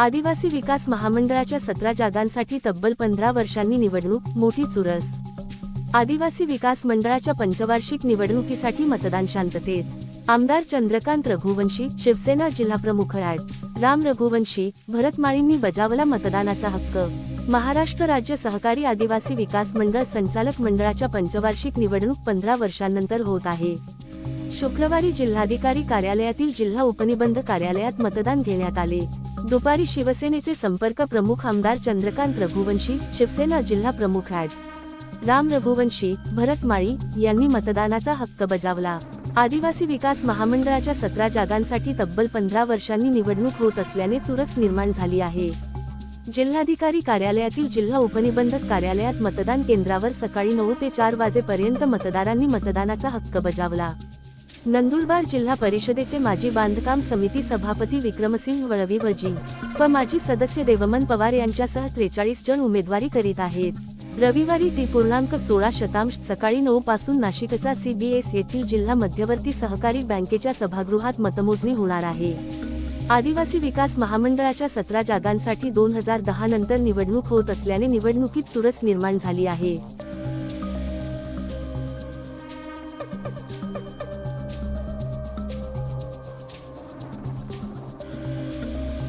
आदिवासी विकास महामंडळाच्या सतरा जागांसाठी तब्बल पंधरा वर्षांनी निवडणूक मोठी चुरस. आदिवासी विकास मंडळाच्या पंचवार्षिक निवडणुकीसाठी मतदान शांततेत. आमदार चंद्रकांत रघुवंशी शिवसेना जिल्हाप्रमुख ॲड. राम रघुवंशी भरत माळींनी बजावला मतदानाचा हक्क. महाराष्ट्र राज्य सहकारी आदिवासी विकास मंडळ संचालक मंडळाच्या पंचवार्षिक निवडणूक पंधरा वर्षांनंतर होत आहे. शुक्रवारी जिल्हाधिकारी कार्यालयातील जिल्हा उपनिबंध कार्यालयात मतदान घेण्यात आले. दुपारी शिवसेनेचे संपर्क प्रमुख आमदार चंद्रकांत रघुवंशी शिवसेना जिल्हा प्रमुख ॲड. राम रघुवंशी भरत माळी यांनी मतदानाचा हक्क बजावला. आदिवासी विकास महामंडळाच्या सतरा जागांसाठी तब्बल पंधरा वर्षांनी निवडणूक होत असल्याने चुरस निर्माण झाली आहे. जिल्हाधिकारी कार्यालयातील जिल्हा उपनिबंधक कार्यालयात मतदान केंद्रावर सकाळी नऊ ते चार वाजेपर्यंत मतदारांनी मतदानाचा हक्क बजावला. नंदुरबार जिल्हा परिषदेचे माजी बांधकाम समिती सभापती विक्रमसिंह वळवी वजी व माजी सदस्य देवमन पवार यांच्यासह त्रेचाळीस जण उमेदवारी करीत आहेत. रविवारी ती पूर्णांक सोळा शतांश सकाळी नऊ पासून नाशिकचा सीबीएस येथील जिल्हा मध्यवर्ती सहकारी बँकेच्या सभागृहात मतमोजणी होणार आहे. आदिवासी विकास महामंडळाच्या सतरा जागांसाठी दोन हजार दहा नंतर निवडणूक होत असल्याने निवडणुकीत चुरस निर्माण झाली आहे.